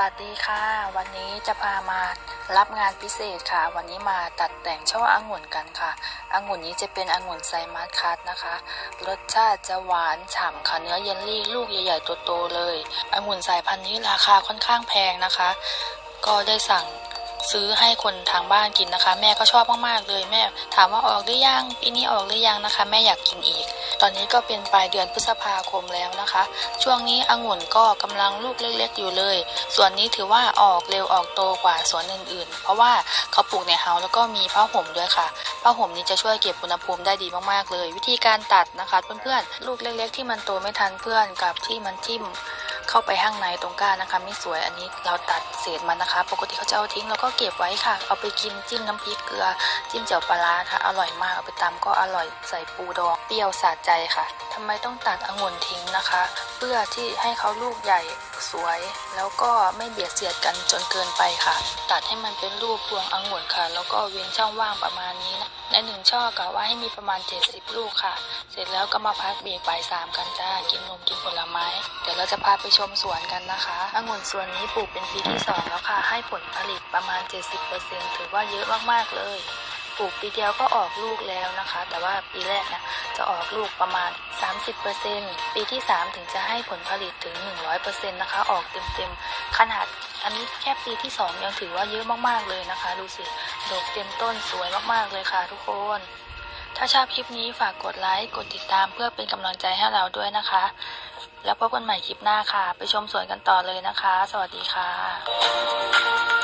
วัสดีค่ะ วันนี้จะพามารับงานพิเศษค่ะ วันนี้มาตัดแต่งช่อองุ่นกันค่ะองุ่นนี้จะเป็นองุ่นไซมัสคัตนะคะ รสชาติจะหวานฉ่ำค่ะเนื้อเยลลี่ลูกใหญ่ๆตัวโตเลยองุ่นสายพันธุ์นี้ราคาค่อนข้างแพงนะคะ ก็ได้สั่งซื้อให้คนทางบ้านกินนะคะ แม่ก็ชอบมากๆเลยแม่ถามว่าออกหรือยังปีนี้ออกหรือยังนะคะ แม่อยากกินอีก อนนี้ก็เป็นปลายเดือนพฤษภาคมแล้วนะคะ ช่วงนี้องุ่นก็กำลังลูกเล็กๆอยู่เลย ส่วนนี้ถือว่าออกเร็วออกโตกว่าสวนอื่นๆ เพราะว่าเขาปลูกในเฮาส์แล้วก็มีผ้าห่มด้วยค่ะผ้าห่มนี้จะช่วยเก็บอุณหภูมิได้ดีมากๆเลย วิธีการตัดนะคะ เพื่อนๆลูกเล็ก ๆ ที่มันโตไม่ทันเพื่อนกับที่มันทิ่ม เข้าไปข้างในตรงก้านนะคะ ไม่สวยอันนี้เราตัดเศษมันนะคะ ปกติเขาจะเอาทิ้งแล้วก็เก็บไว้ค่ะ เอาไปกินจิ้มน้ำพริกเกลือ จิ้มเจียวปลาร้าค่ะ อร่อยมากเอาไปตำก็อร่อยใส่ปูดองเปรี้ยวสะใจค่ะทำไมต้องตัดองุ่นทิ้งนะคะ เพื่อที่ให้เขาลูกใหญ่สวย แล้วก็ไม่เบียดเสียดกันจนเกินไปค่ะ ตัดให้มันเป็นรูปพวงองุ่นค่ะ แล้วก็เว้นช่องว่างประมาณนี้นะในหนึ่งช่อกะว่าให้มีประมาณ 70 ลูกค่ะ เสร็จแล้วก็มาพักเบรกบ่ายสามกันจ้า กินนมกินผลไม้ ยวเราจะพาไปชมสวนกันนะคะองุ่นสวนนี้ปลูกเป็นปีที่สองแล้วค่ะ ให้ผลผลิตประมาณ 70%ถือว่าเยอะมากๆเลยปลูกปีเดียวก็ออกลูกแล้วนะคะ แต่ว่าปีแรกนะจะออกลูกประมาณ 30%ปีที่ 3 ถึงจะให้ผลผลิตถึง 100%นะคะ ออกเต็มๆขนาดอันนี้แค่ปีที่ 2 ยังถือว่าเยอะมากๆเลยนะคะ ดูสิดอกเต็มต้นสวยมากๆเลยค่ะทุกคน ถ้าชอบคลิปนี้ฝากกดไลค์กดติดตามเพื่อเป็นกำลังใจให้เราด้วยนะคะ แล้วพบกันใหม่คลิปหน้าค่ะ ไปชมสวนกันต่อเลยนะคะ สวัสดีค่ะ